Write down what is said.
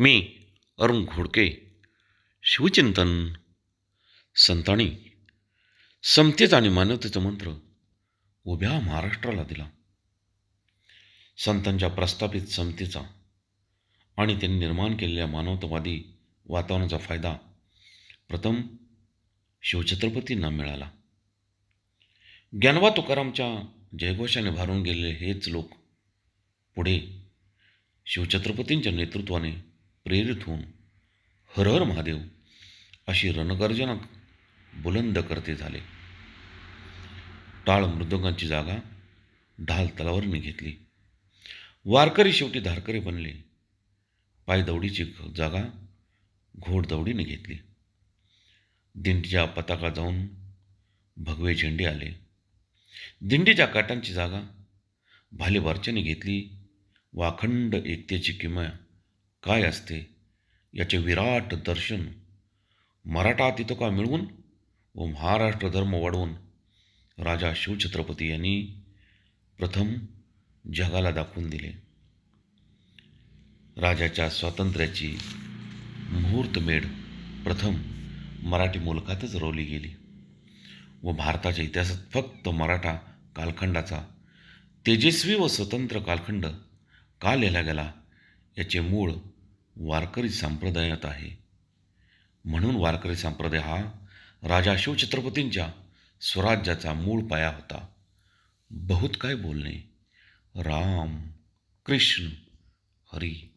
मी अरुण घोडके शिवचिंतन संतांनी समतेचा आणि मानवतेचा मंत्र उभ्या महाराष्ट्राला दिला. संतांच्या प्रस्थापित समतेचा आणि त्यांनी निर्माण केलेल्या मानवतावादी वातावरणाचा फायदा प्रथम शिवछत्रपतींना मिळाला. ज्ञानवा तुकारामच्या जयघोषाने भारून गेलेले हेच लोक पुढे शिवछत्रपतींच्या नेतृत्वाने प्रेरित होऊन हर हर महादेव अशी रणगर्जना बुलंद करते झाले. टाळ मृदंगांची जागा ढाल तलावरने घेतली. वारकरी शेवटी धारकरी बनले. पायदौडीची जागा घोडदौडीने घेतली. दिंडीच्या पताका जाऊन भगवे झेंडे आले. दिंडीच्या काटांची जागा भालेबारच्याने घेतली. वाखंड एकतेची किमया काय असते? याचे विराट दर्शन. मराठा तितका मिळवून व महाराष्ट्र धर्म वाढवून राजा शिवछत्रपती यांनी प्रथम जगाला दाखवून दिले. राजाच्या स्वातंत्र्याची मुहूर्तमेढ प्रथम मराठी मुलखातच रोवली गेली व भारताच्या इतिहासात फक्त मराठा कालखंडाचा तेजस्वी व स्वतंत्र कालखंड का लिहिला गेला? याचे मूळ वारकरी संप्रदायात आहे. म्हणून वारकरी संप्रदाय हा राजा शिवछत्रपतींच्या स्वराज्याचा मूळ पाया होता. बहुत काय बोलणे? राम कृष्ण हरी.